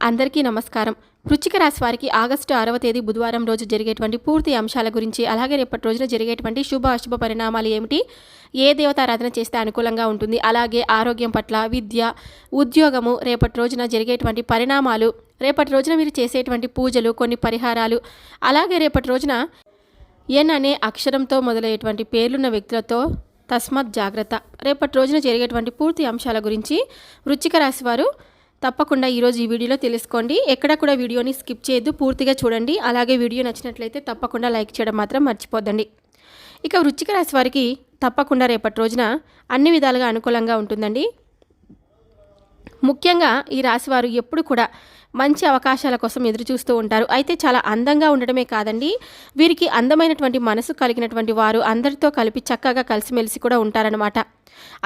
అందరికీ నమస్కారం. వృచ్చిక రాశి వారికి ఆగస్టు ఆరవ తేదీ బుధవారం రోజు జరిగేటువంటి పూర్తి అంశాల గురించి అలాగే రేపటి రోజున జరిగేటువంటి శుభ అశుభ పరిణామాలు ఏమిటి ఏ దేవతారాధన చేస్తే అనుకూలంగా ఉంటుంది అలాగే ఆరోగ్యం పట్ల విద్య ఉద్యోగము రేపటి రోజున జరిగేటువంటి పరిణామాలు రేపటి రోజున మీరు చేసేటువంటి పూజలు కొన్ని పరిహారాలు అలాగే రేపటి రోజున ఎన్ అనే అక్షరంతో మొదలయ్యేటువంటి పేర్లున్న వ్యక్తులతో తస్మత్ జాగ్రత్త. రేపటి రోజున జరిగేటువంటి పూర్తి అంశాల గురించి వృచ్చిక రాశి వారు తప్పకుండా ఈరోజు ఈ వీడియోలో తెలుసుకోండి. ఎక్కడ కూడా వీడియోని స్కిప్ చేయొద్దు పూర్తిగా చూడండి. అలాగే వీడియో నచ్చినట్లయితే తప్పకుండా లైక్ చేయడం మాత్రం మర్చిపోద్దండి. ఇక వృచ్చిక రాశి వారికి తప్పకుండా రేపటి రోజున అన్ని విధాలుగా అనుకూలంగా ఉంటుందండి. ముఖ్యంగా ఈ రాశివారు ఎప్పుడు కూడా మంచి అవకాశాల కోసం ఎదురు చూస్తూ ఉంటారు. అయితే చాలా అందంగా ఉండడమే కాదండి. వీరికి అందమైనటువంటి మనసు కలిగినటువంటి వారు అందరితో కలిపి చక్కగా కలిసిమెలిసి కూడా ఉంటారనమాట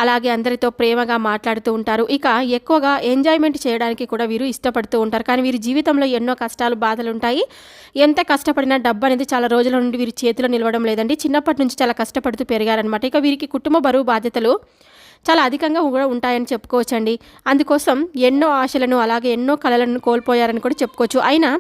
అలాగే అందరితో ప్రేమగా మాట్లాడుతూ ఉంటారు. ఇక ఎక్కువగా ఎంజాయ్మెంట్ చేయడానికి కూడా వీరు ఇష్టపడుతూ ఉంటారు. కానీ వీరి జీవితంలో ఎన్నో కష్టాలు బాధలు ఉంటాయి. ఎంత కష్టపడినా డబ్బు అనేది చాలా రోజుల నుండి వీరి చేతిలో నిలవడం లేదండి. చిన్నప్పటి నుంచి చాలా కష్టపడుతూ పెరిగారనమాట ఇక వీరికి కుటుంబ బరువు బాధ్యతలు చాలా అధికంగా కూడా ఉంటాయని చెప్పుకోవచ్చండి. అందుకోసం ఎన్నో ఆశలను అలాగే ఎన్నో కళలను కోల్పోయారని కూడా చెప్పుకోవచ్చు. అయినా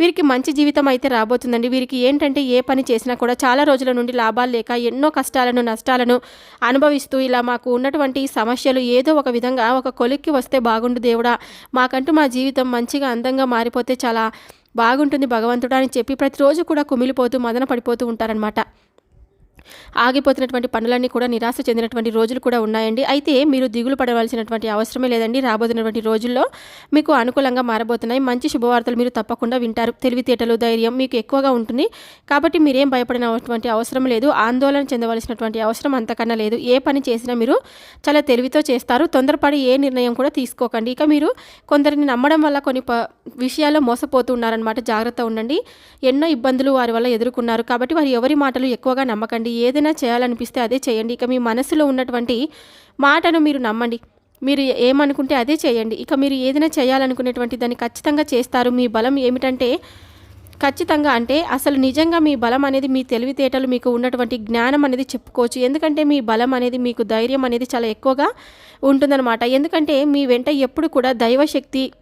వీరికి మంచి జీవితం అయితే రాబోతుందండి. వీరికి ఏంటంటే ఏ పని చేసినా కూడా చాలా రోజుల నుండి లాభాలు లేక ఎన్నో కష్టాలను నష్టాలను అనుభవిస్తూ ఇలా మాకు ఉన్నటువంటి సమస్యలు ఏదో ఒక విధంగా ఒక కొలిక్కి వస్తే బాగుండు దేవుడా. మాకంటూ మా జీవితం మంచిగా అందంగా మారిపోతే చాలా బాగుంటుంది భగవంతుడా అని చెప్పి ప్రతిరోజు కూడా కుమిలిపోతూ మదన పడిపోతూ ఉంటారనమాట ఆగిపోతున్నటువంటి పనులన్నీ కూడా నిరాశ చెందినటువంటి రోజులు కూడా ఉన్నాయండి. అయితే మీరు దిగులు పడవలసినటువంటి అవసరమే లేదండి. రాబోతున్నటువంటి రోజుల్లో మీకు అనుకూలంగా మారబోతున్నాయి. మంచి శుభవార్తలు మీరు తప్పకుండా వింటారు. తెలివితేటలు ధైర్యం మీకు ఎక్కువగా ఉంటుంది. కాబట్టి మీరేం భయపడినటువంటి అవసరం లేదు. ఆందోళన చెందవలసినటువంటి అవసరం అంతకన్నా లేదు. ఏ పని చేసినా మీరు చాలా తెలివితో చేస్తారు. తొందరపడి ఏ నిర్ణయం కూడా తీసుకోకండి. ఇక మీరు కొందరిని నమ్మడం వల్ల కొన్ని ప విషయాల్లో మోసపోతూ ఉన్నారనమాట జాగ్రత్త ఉండండి. ఎన్నో ఇబ్బందులు వారి వల్ల ఎదుర్కొన్నారు. కాబట్టి వారు ఎవరి మాటలు ఎక్కువగా నమ్మకండి. ఏదైనా చేయాలనిపిస్తే అదే చేయండి. ఇక మీ మనసులో ఉన్నటువంటి మాటను మీరు నమ్మండి. మీరు ఏమనుకుంటే అదే చేయండి. ఇక మీరు ఏదైనా చేయాలనుకునేటువంటి దాన్ని ఖచ్చితంగా చేస్తారు. మీ బలం ఏమిటంటే ఖచ్చితంగా అంటే అసలు నిజంగా మీ బలం అనేది మీ తెలివితేటలు మీకు ఉన్నటువంటి జ్ఞానం అనేది చెప్పుకోవచ్చు. ఎందుకంటే మీ బలం అనేది మీకు ధైర్యం అనేది చాలా ఎక్కువగా ఉంటుందన్నమాట. ఎందుకంటే మీ వెంట ఎప్పుడు కూడా దైవశక్తి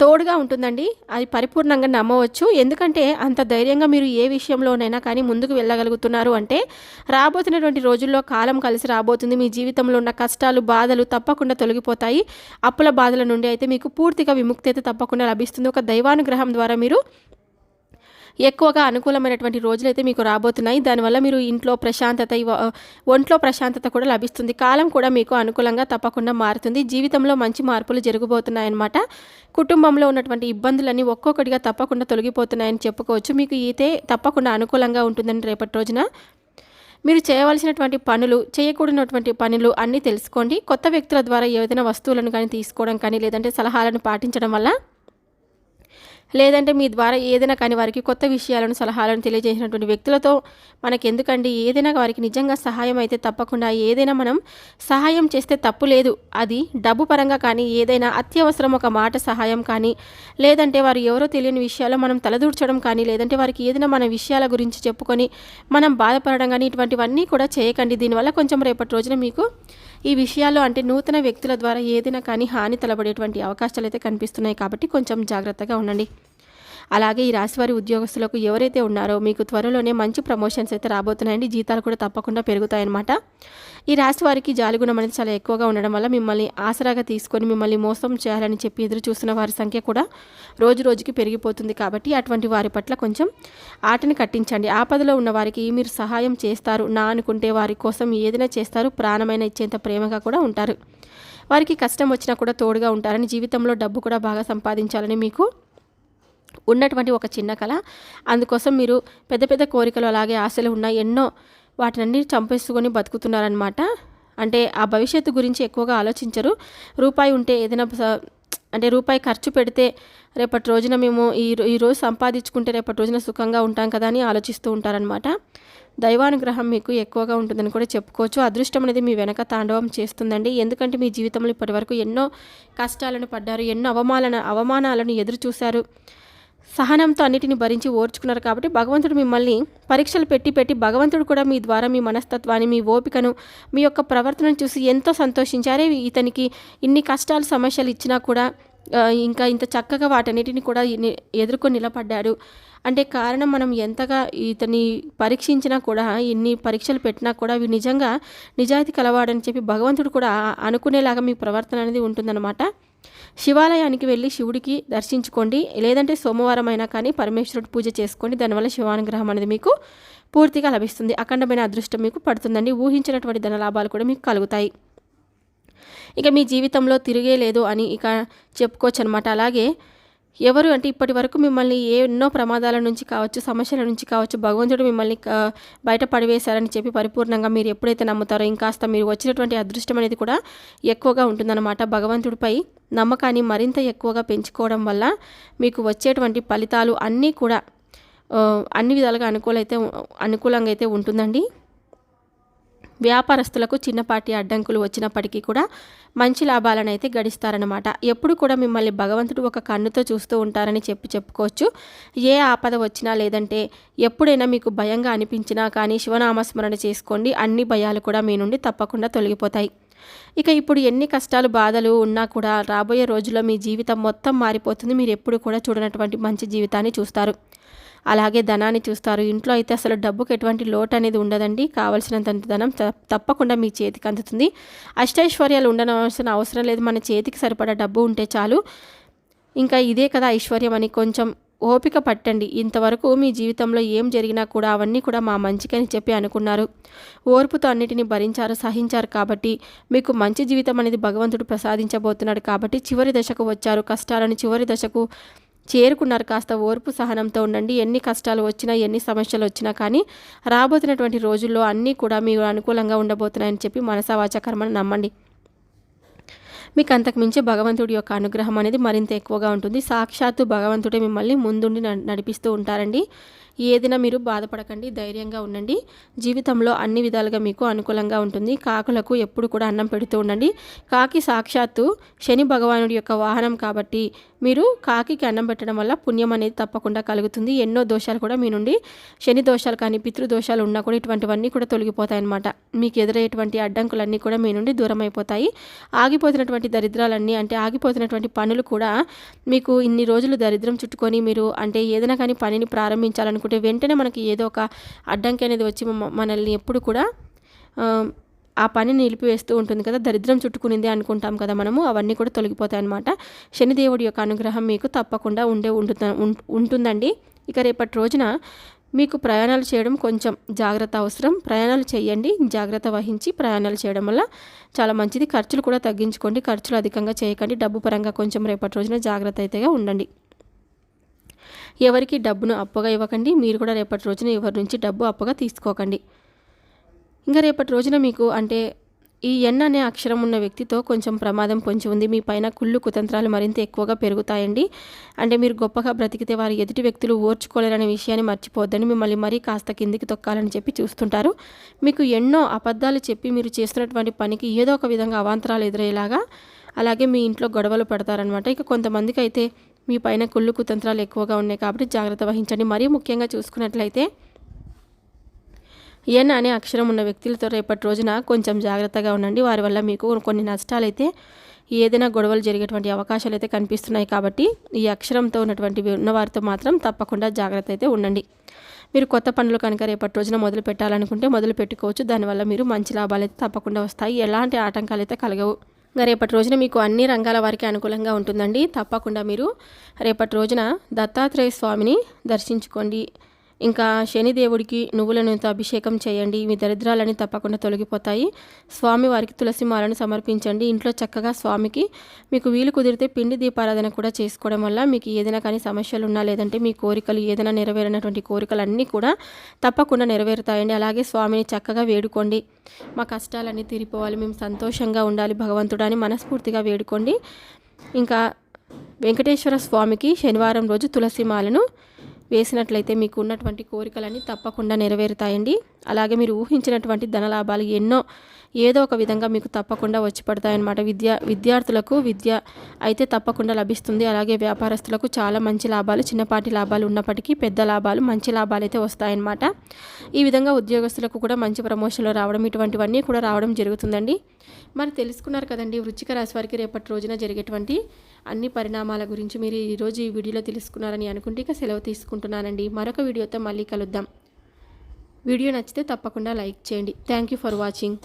తోడుగా ఉంటుందండి. అది పరిపూర్ణంగా నమ్మవచ్చు. ఎందుకంటే అంత ధైర్యంగా మీరు ఏ విషయంలోనైనా కానీ ముందుకు వెళ్ళగలుగుతున్నారు అంటే రాబోతున్నటువంటి రోజుల్లో కాలం కలిసి రాబోతుంది. మీ జీవితంలో ఉన్న కష్టాలు బాధలు తప్పకుండా తొలగిపోతాయి. అప్పుల బాధల నుండి అయితే మీకు పూర్తిగా విముక్తి అయితే తప్పకుండా లభిస్తుంది. ఒక దైవానుగ్రహం ద్వారా మీరు ఎక్కువగా అనుకూలమైనటువంటి రోజులు అయితే మీకు రాబోతున్నాయి. దానివల్ల మీరు ఇంట్లో ప్రశాంతత ఒంట్లో ప్రశాంతత కూడా లభిస్తుంది. కాలం కూడా మీకు అనుకూలంగా తప్పకుండా మారుతుంది. జీవితంలో మంచి మార్పులు జరగబోతున్నాయన్నమాట. కుటుంబంలో ఉన్నటువంటి ఇబ్బందులన్నీ ఒక్కొక్కటిగా తప్పకుండా తొలగిపోతున్నాయని చెప్పుకోవచ్చు. మీకు ఈతే తప్పకుండా అనుకూలంగా ఉంటుందని రేపటి రోజున. మీరు చేయవలసినటువంటి పనులు చేయకూడనటువంటి పనులు అన్నీ తెలుసుకోండి. కొత్త వ్యక్తుల ద్వారా ఏదైనా వస్తువులను కానీ తీసుకోవడం కానీ లేదంటే సలహాలను పాటించడం వల్ల లేదంటే మీ ద్వారా ఏదైనా కానీ వారికి కొత్త విషయాలను సలహాలను తెలియజేసినటువంటి వ్యక్తులతో మనకెందుకండి? ఏదైనా వారికి నిజంగా సహాయం అయితే తప్పకుండా. ఏదైనా మనం సహాయం చేస్తే తప్పు లేదు. అది డబ్బు పరంగా కానీ ఏదైనా అత్యవసరం ఒక మాట సహాయం కానీ లేదంటే వారు ఎవరో తెలియని విషయాల్లో మనం తలదూర్చడం కానీ లేదంటే వారికి ఏదైనా మన విషయాల గురించి చెప్పుకొని మనం బాధపడడం కానీ ఇటువంటివన్నీ కూడా చేయకండి. దీనివల్ల కొంచెం రేపటి రోజున మీకు ఈ విషయాల్లో అంటే నూతన వ్యక్తుల ద్వారా ఏదైనా కానీ హాని తలబడేటువంటి అవకాశాలు అయితే కనిపిస్తున్నాయి కాబట్టి కొంచెం జాగ్రత్తగా ఉండండి. అలాగే ఈ రాశివారి ఉద్యోగస్తులకు ఎవరైతే ఉన్నారో మీకు త్వరలోనే మంచి ప్రమోషన్స్ అయితే రాబోతున్నాయండి. జీతాలు కూడా తప్పకుండా పెరుగుతాయన్నమాట. ఈ రాశి వారికి జాలిగుణం అనేది చాలా ఎక్కువగా ఉండడం వల్ల మిమ్మల్ని ఆసరాగా తీసుకొని మిమ్మల్ని మోసం చేయాలని చెప్పి ఎదురు చూస్తున్న వారి సంఖ్య కూడా రోజు రోజుకి పెరిగిపోతుంది కాబట్టి అటువంటి వారి పట్ల కొంచెం ఆటని కట్టించండి. ఆపదలో ఉన్న వారికి మీరు సహాయం చేస్తారు. నా అనుకుంటే వారి కోసం ఏదైనా చేస్తారు. ప్రాణమైన ఇచ్చేంత ప్రేమగా కూడా ఉంటారు. వారికి కష్టం వచ్చినా కూడా తోడుగా ఉంటారని జీవితంలో డబ్బు కూడా బాగా సంపాదించాలని మీకు ఉన్నటువంటి ఒక చిన్న కళ. అందుకోసం మీరు పెద్ద పెద్ద కోరికలు అలాగే ఆశలు ఉన్న ఎన్నో వాటినన్నీ చంపేసుకొని బతుకుతున్నారనమాట అంటే ఆ భవిష్యత్తు గురించి ఎక్కువగా ఆలోచించరు. రూపాయి ఉంటే ఏదైనా అంటే రూపాయి ఖర్చు పెడితే రేపటి రోజున మేము ఈ ఈరోజు సంపాదించుకుంటే రేపటి రోజున సుఖంగా ఉంటాం కదా అని ఆలోచిస్తూ ఉంటారనమాట దైవానుగ్రహం మీకు ఎక్కువగా ఉంటుందని కూడా చెప్పుకోవచ్చు. అదృష్టం అనేది మీ వెనక తాండవం చేస్తుందండి. ఎందుకంటే మీ జీవితంలో ఇప్పటివరకు ఎన్నో కష్టాలను పడ్డారు ఎన్నో అవమాన అవమానాలను ఎదురు చూశారు సహనంతో అన్నిటిని భరించి ఓర్చుకున్నారు కాబట్టి భగవంతుడు మిమ్మల్ని పరీక్షలు పెట్టి పెట్టి భగవంతుడు కూడా మీ ద్వారా మీ మనస్తత్వాన్ని మీ ఓపికను మీ యొక్క ప్రవర్తనను చూసి ఎంతో సంతోషించారే. ఇతనికి ఇన్ని కష్టాలు సమస్యలు ఇచ్చినా కూడా ఇంకా ఇంత చక్కగా వాటన్నిటిని కూడా ఎదుర్కొని నిలబడ్డాడు. అంటే కారణం మనం ఎంతగా ఇతని పరీక్షించినా కూడా ఇన్ని పరీక్షలు పెట్టినా కూడా అవి నిజంగా నిజాయితీ కలవాడని చెప్పి భగవంతుడు కూడా అనుకునేలాగా మీ ప్రవర్తన అనేది ఉంటుందన్నమాట. శివాలయానికి వెళ్ళి శివుడికి దర్శించుకోండి. లేదంటే సోమవారం అయినా కానీ పరమేశ్వరుడు పూజ చేసుకోండి. దానివల్ల శివానుగ్రహం అనేది మీకు పూర్తిగా లభిస్తుంది. అఖండమైన అదృష్టం మీకు పడుతుందండి. ఊహించినటువంటి ధనలాభాలు కూడా మీకు కలుగుతాయి. ఇక మీ జీవితంలో తిరిగే లేదు అని ఇక చెప్పుకోవచ్చు అనమాట అలాగే ఎవరు అంటే ఇప్పటి వరకు మిమ్మల్ని ఎన్నో ప్రమాదాల నుంచి కావచ్చు సమస్యల నుంచి కావచ్చు భగవంతుడు మిమ్మల్ని బయట పడివేశారని చెప్పి పరిపూర్ణంగా మీరు ఎప్పుడైతే నమ్ముతారో ఇంకాస్త మీరు వచ్చినటువంటి అదృష్టం అనేది కూడా ఎక్కువగా ఉంటుందన్నమాట. భగవంతుడిపై నమ్మకాన్ని మరింత ఎక్కువగా పెంచుకోవడం వల్ల మీకు వచ్చేటువంటి ఫలితాలు అన్నీ కూడా అన్ని విధాలుగా అనుకూలైతే అనుకూలంగా అయితే ఉంటుందండి. వ్యాపారస్తులకు చిన్నపాటి అడ్డంకులు వచ్చినప్పటికీ కూడా మంచి లాభాలను అయితే గడిస్తారనమాట ఎప్పుడు కూడా మిమ్మల్ని భగవంతుడు ఒక కన్నుతో చూస్తూ ఉంటారని చెప్పి చెప్పుకోవచ్చు. ఏ ఆపద వచ్చినా లేదంటే ఎప్పుడైనా మీకు భయంగా అనిపించినా కానీ శివనామస్మరణ చేసుకోండి. అన్ని భయాలు కూడా మీ నుండి తప్పకుండా తొలగిపోతాయి. ఇక ఇప్పుడు ఎన్ని కష్టాలు బాధలు ఉన్నా కూడా రాబోయే రోజుల్లో మీ జీవితం మొత్తం మారిపోతుంది. మీరు ఎప్పుడు కూడా చూడనటువంటి మంచి జీవితాన్ని చూస్తారు. అలాగే ధనాన్ని చూస్తారు. ఇంట్లో అయితే అసలు డబ్బుకి ఎటువంటి లోటు అనేది ఉండదండి. కావలసినంత ధనం తప్పకుండా మీ చేతికి అందుతుంది. అష్టైశ్వర్యాలు ఉండనవలసిన అవసరం లేదు. మన చేతికి సరిపడా డబ్బు ఉంటే చాలు. ఇంకా ఇదే కదా ఐశ్వర్యం అని కొంచెం ఓపిక పట్టండి. ఇంతవరకు మీ జీవితంలో ఏం జరిగినా కూడా అవన్నీ కూడా మా మంచికని చెప్పి అనుకున్నారు. ఓర్పుతో అన్నిటిని భరించారు సహించారు కాబట్టి మీకు మంచి జీవితం అనేది భగవంతుడు ప్రసాదించబోతున్నాడు కాబట్టి చివరి దశకు వచ్చారు. కష్టాలను చివరి దశకు చేరుకున్నారు. కాస్త ఓర్పు సహనంతో ఉండండి. ఎన్ని కష్టాలు వచ్చినా ఎన్ని సమస్యలు వచ్చినా కానీ రాబోతున్నటువంటి రోజుల్లో అన్నీ కూడా మీకు అనుకూలంగా ఉండబోతున్నాయని చెప్పి మనసావాచ కర్మను నమ్మండి. మీకు అంతకు మించి భగవంతుడి యొక్క అనుగ్రహం అనేది మరింత ఎక్కువగా ఉంటుంది. సాక్షాత్తు భగవంతుడే మిమ్మల్ని ముందుండి న- నడిపిస్తూ ఉంటారండి. ఏదైనా మీరు బాధపడకండి ధైర్యంగా ఉండండి. జీవితంలో అన్ని విధాలుగా మీకు అనుకూలంగా ఉంటుంది. కాకులకు ఎప్పుడు కూడా అన్నం పెడుతూ ఉండండి. కాకి సాక్షాత్తు శని భగవానుడి యొక్క వాహనం కాబట్టి మీరు కాకి అన్నం పెట్టడం వల్ల పుణ్యం అనేది తప్పకుండా కలుగుతుంది. ఎన్నో దోషాలు కూడా మీ నుండి శని దోషాలు కానీ పితృదోషాలు ఉన్నా కూడా ఇటువంటివన్నీ కూడా తొలగిపోతాయి అన్నమాట మీకు ఎదురయ్యేటువంటి అడ్డంకులన్నీ కూడా మీ నుండి దూరం అయిపోతాయి ఆగిపోతున్నటువంటి దరిద్రాలన్నీ అంటే ఆగిపోతున్నటువంటి పనులు కూడా మీకు ఇన్ని రోజులు దరిద్రం చుట్టుకొని మీరు అంటే ఏదైనా కానీ పనిని ప్రారంభించాలనుకుంటే వెంటనే మనకి ఏదో ఒక అడ్డంకి అనేది వచ్చి మనల్ని ఎప్పుడు కూడా ఆ, పని నిలిపివేస్తూ ఉంటుంది కదా. దరిద్రం చుట్టుకునింది అనుకుంటాం కదా మనము. అవన్నీ కూడా తొలగిపోతాయి అన్నమాట. శనిదేవుడి యొక్క అనుగ్రహం మీకు తప్పకుండా ఉండే ఉంటుంద ఉం- ఉంటుందండి. ఇక రేపటి రోజున మీకు ప్రయాణాలు చేయడం కొంచెం జాగ్రత్త అవసరం. ప్రయాణాలు చేయండి. జాగ్రత్త వహించి ప్రయాణాలు చేయడం వల్ల చాలా మంచిది. ఖర్చులు కూడా తగ్గించుకోండి. ఖర్చులు అధికంగా చేయకండి. డబ్బు పరంగా కొంచెం రేపటి రోజున జాగ్రత్త అయితేగా ఉండండి. ఎవరికి డబ్బును అప్పుగా ఇవ్వకండి మీరు కూడా రేపటి రోజున ఎవరి నుంచి డబ్బు అప్పుగా తీసుకోకండి. ఇంకా రేపటి రోజున మీకు అంటే ఈ ఎన్ అనే అక్షరం ఉన్న వ్యక్తితో కొంచెం ప్రమాదం పొంచి ఉంది. మీ పైన కుళ్ళు కుతంత్రాలు మరింత ఎక్కువగా పెరుగుతాయండి. అంటే మీరు గొప్పగా బ్రతికితే వారి ఎదుటి వ్యక్తులు ఓర్చుకోలేరనే విషయాన్ని మర్చిపోద్దని మిమ్మల్ని మరీ కాస్త కిందికి తొక్కాలని చెప్పి చూస్తుంటారు. మీకు ఎన్నో అబద్ధాలు చెప్పి మీరు చేస్తున్నటువంటి పనికి ఏదో ఒక విధంగా అవాంతరాలు ఎదురయ్యేలాగా అలాగే మీ ఇంట్లో గొడవలు పడతారనమాట ఇక కొంతమందికి అయితే మీ పైన కుళ్ళు కుతంత్రాలు ఎక్కువగా ఉన్నాయి కాబట్టి జాగ్రత్త వహించండి. మరీ ముఖ్యంగా చూసుకున్నట్లయితే ఎన్ అనే అక్షరం ఉన్న వ్యక్తులతో రేపటి రోజున కొంచెం జాగ్రత్తగా ఉండండి. వారి వల్ల మీకు కొన్ని నష్టాలు అయితే ఏదైనా గొడవలు జరిగేటువంటి అవకాశాలు అయితే కనిపిస్తున్నాయి కాబట్టి ఈ అక్షరంతో ఉన్నటువంటి ఉన్నవారితో మాత్రం తప్పకుండా జాగ్రత్త అయితే ఉండండి. మీరు కొత్త పనులు కనుక రేపటి రోజున మొదలు పెట్టాలనుకుంటే మొదలు పెట్టుకోవచ్చు. దానివల్ల మీరు మంచి లాభాలు అయితే తప్పకుండా వస్తాయి. ఎలాంటి ఆటంకాలు అయితే కలగవు. రేపటి రోజున మీకు అన్ని రంగాల వారికి అనుకూలంగా ఉంటుందండి. తప్పకుండా మీరు రేపటి రోజున దత్తాత్రేయ స్వామిని దర్శించుకోండి. ఇంకా శనిదేవుడికి నువ్వుల నూనెతో అభిషేకం చేయండి. మీ దరిద్రాలని తప్పకుండా తొలగిపోతాయి. స్వామి వారికి తులసి మాలను సమర్పించండి. ఇంట్లో చక్కగా స్వామికి మీకు వీలు కుదిరితే పిండి దీపారాధన కూడా చేసుకోవడం వల్ల మీకు ఏదైనా కానీ సమస్యలు ఉన్నా లేదంటే మీ కోరికలు ఏదైనా నెరవేరినటువంటి కోరికలు అన్నీ కూడా తప్పకుండా నెరవేరుతాయండి. అలాగే స్వామిని చక్కగా వేడుకోండి. మా కష్టాలన్నీ తీరిపోవాలి. మేము సంతోషంగా ఉండాలి భగవంతుడు అని మనస్ఫూర్తిగా వేడుకోండి. ఇంకా వెంకటేశ్వర స్వామికి శనివారం రోజు తులసి మాలను వేసినట్లయితే మీకు ఉన్నటువంటి కోరికలన్నీ తప్పకుండా నెరవేరుతాయండి. అలాగే మీరు ఊహించినటువంటి ధనలాభాలు ఎన్నో ఏదో ఒక విధంగా మీకు తప్పకుండా వచ్చి పడతాయన్నమాట. విద్యా విద్యార్థులకు విద్య అయితే తప్పకుండా లభిస్తుంది. అలాగే వ్యాపారస్తులకు చాలా మంచి లాభాలు చిన్నపాటి లాభాలు ఉన్నప్పటికీ పెద్ద లాభాలు మంచి లాభాలు అయితే వస్తాయన్నమాట. ఈ విధంగా ఉద్యోగస్తులకు కూడా మంచి ప్రమోషన్లు రావడం ఇటువంటివన్నీ కూడా రావడం జరుగుతుందండి. మరి తెలుసుకున్నారు కదండి వృచ్చిక రాశి వారికి రేపటి రోజున జరిగేటువంటి అన్ని పరిణామాల గురించి మీరు ఈరోజు ఈ వీడియోలో తెలుసుకున్నారని అనుకుంటే ఇక సెలవు తీసుకుంటున్నానండి. మరొక వీడియోతో మళ్ళీ కలుద్దాం. వీడియో నచ్చితే తప్పకుండా లైక్ చేయండి. Thank you for watching